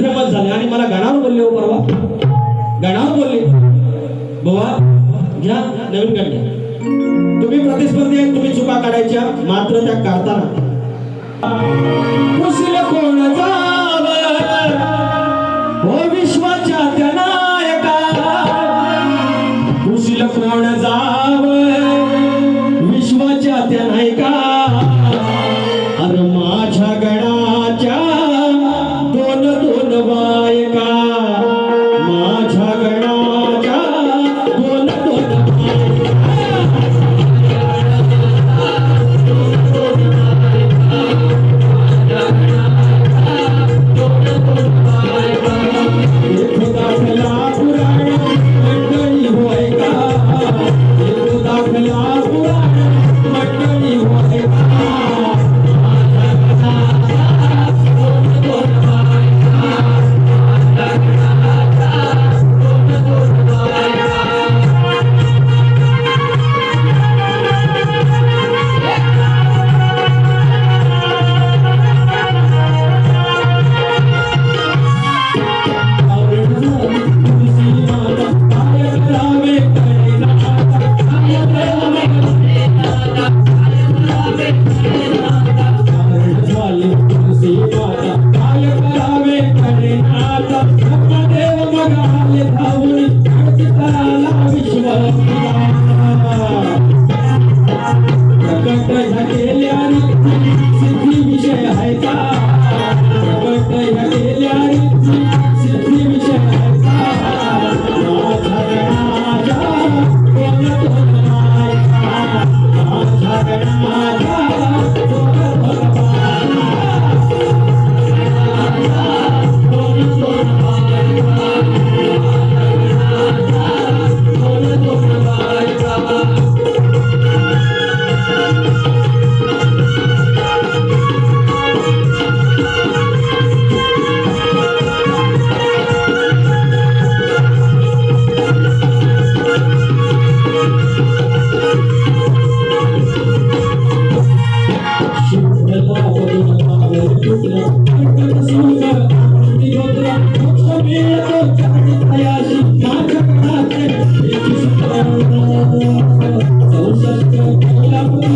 Famous झाले आणि मला गाण्यावर बोलले हो परवा. गाण्यावर बोलले. बाबा घ्या नवीन गाणी तुम्ही प्रतिस्पर्धी आहेत तुम्ही चुका काढायच्या मात्र त्या काढताना. हो, विश्वाच्या त्या नायका कुशील कोण जावं love.